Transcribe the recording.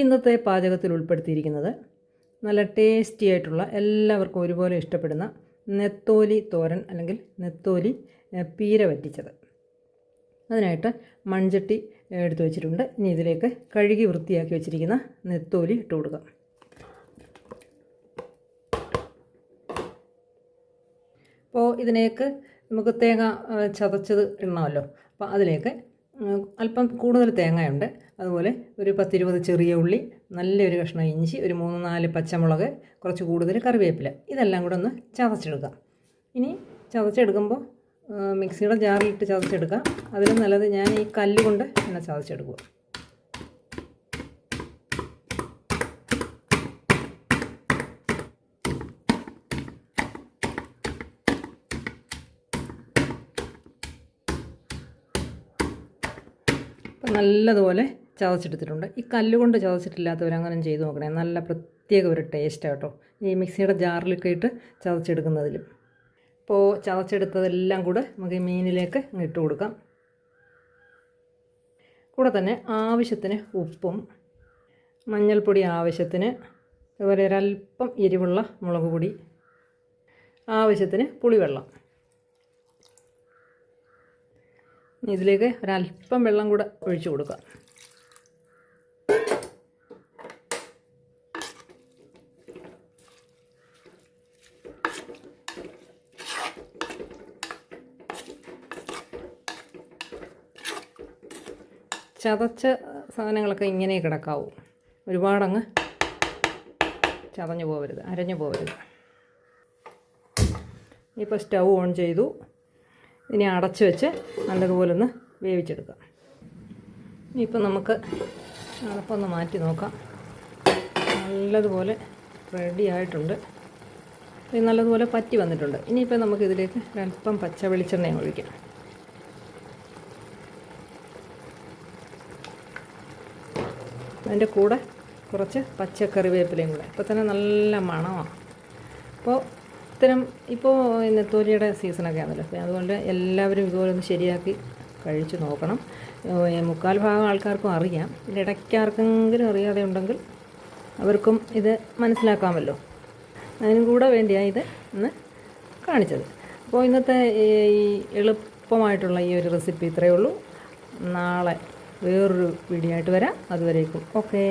ഇന്നത്തെ പാചകത്തിൽ ഉൾപ്പെടുത്തിയിരിക്കുന്നത് നല്ല ടേസ്റ്റി ആയിട്ടുള്ള എല്ലാവർക്കും ഒരുപോലെ ഇഷ്ടപ്പെടുന്ന നെത്തോലി തോരൻ അല്ലെങ്കിൽ നെത്തോലി പീര വറ്റിച്ചത്. അതിനായിട്ട് മൺചട്ടി എടുത്തു വെച്ചിട്ടുണ്ട്. ഇനി ഇതിലേക്ക് കഴുകി വൃത്തിയാക്കി വെച്ചിരിക്കുന്ന നെത്തോലി ഇട്ട് കൊടുക്കാം. അപ്പോൾ ഇതിലേക്ക് നമുക്ക് തേങ്ങ ചതച്ചത് ഇടണമല്ലോ. അപ്പോൾ അതിലേക്ക് അല്പം കൂടുതൽ തേങ്ങയുണ്ട്. അതുപോലെ ഒരു പത്തിരുപത് ചെറിയ ഉള്ളി നല്ലൊരു കഷ്ണം ഇഞ്ചി ഒരു മൂന്ന് നാല് പച്ചമുളക് കുറച്ച് കൂടുതൽ കറിവേപ്പില. ഇതെല്ലാം കൂടെ ഒന്ന് ചതച്ചെടുക്കാം. ഇനി ചതച്ചെടുക്കുമ്പോൾ മിക്സിയുടെ ജാറിലിട്ട് ചതച്ചെടുക്കാം. അതിലും നല്ലത് ഞാൻ ഈ കല്ലുകൊണ്ട് ഇങ്ങനെ ചതച്ചെടുക്കുക. അപ്പം നല്ലതുപോലെ ചതച്ചെടുത്തിട്ടുണ്ട് ഈ കല്ലുകൊണ്ട് ചതച്ചിട്ടില്ലാത്തവരങ്ങനെ ചെയ്ത് നോക്കണേ. നല്ല പ്രത്യേക ഒരു ടേസ്റ്റ് കേട്ടോ. ഈ മിക്സിയുടെ ജാറിലൊക്കെ ഇട്ട് ചതച്ചെടുക്കുന്നതിലും. അപ്പോൾ ചതച്ചെടുത്തതെല്ലാം കൂടെ നമുക്ക് ഈ മീനിലേക്ക് ഇട്ട് കൊടുക്കാം. കൂടെ തന്നെ ആവശ്യത്തിന് ഉപ്പും മഞ്ഞൾപ്പൊടി ആവശ്യത്തിന് അതുപോലെ ഒരല്പം എരിവുള്ള മുളക് പൊടി ആവശ്യത്തിന് പുളിവെള്ളം ഇനി ഇതിലേക്ക് ഒരല്പം വെള്ളം കൂടെ ഒഴിച്ചു കൊടുക്കുക ചതച്ച സാധനങ്ങളൊക്കെ ഇങ്ങനെ കിടക്കാവൂ. ഒരുപാടങ്ങ് ചതഞ്ഞു പോകരുത് അരഞ്ഞു പോകരുത് ഇപ്പോൾ സ്റ്റൗ ഓൺ ചെയ്തു. ഇനി അടച്ചു വെച്ച് നല്ലതുപോലെ ഒന്ന് വേവിച്ചെടുക്കാം. ഇപ്പം നമുക്ക് അടപ്പൊന്ന് മാറ്റി നോക്കാം. നല്ലതുപോലെ റെഡി ആയിട്ടുണ്ട്. നല്ലതുപോലെ പറ്റി വന്നിട്ടുണ്ട്. ഇനിയിപ്പോൾ നമുക്ക് ഇതിലേക്ക് ഒരല്പം പച്ച വെളിച്ചെണ്ണയും ഒഴിക്കാം. അതിന്റെ കൂടെ കുറച്ച് പച്ചക്കറിവേപ്പിലയും കൂടെ. ഇപ്പോൾ തന്നെ നല്ല മണമാണ്. അപ്പോൾ ഇത്തരം ഇപ്പോൾ നെത്തോലിയുടെ സീസണൊക്കെ ആണല്ലോ. അപ്പോൾ അതുകൊണ്ട് എല്ലാവരും ഇതുപോലെ ഒന്ന് ശരിയാക്കി കഴിച്ചു നോക്കണം. മുക്കാൽ ഭാഗം ആൾക്കാർക്കും അറിയാം. ഇടയ്ക്കാർക്കെങ്കിലും അറിയാതെ ഉണ്ടെങ്കിൽ അവർക്കും ഇത് മനസ്സിലാക്കാമല്ലോ. അതിനും കൂടെ വേണ്ടിയാണ് ഇത് ഇന്ന് കാണിച്ചത്. അപ്പോൾ ഇന്നത്തെ ഈ എളുപ്പമായിട്ടുള്ള ഈ ഒരു റെസിപ്പി ഇത്രയേ ഉള്ളൂ. നാളെ വേറൊരു വീഡിയോ ആയിട്ട് വരാം. അതുവരേക്കും. ഓക്കേ.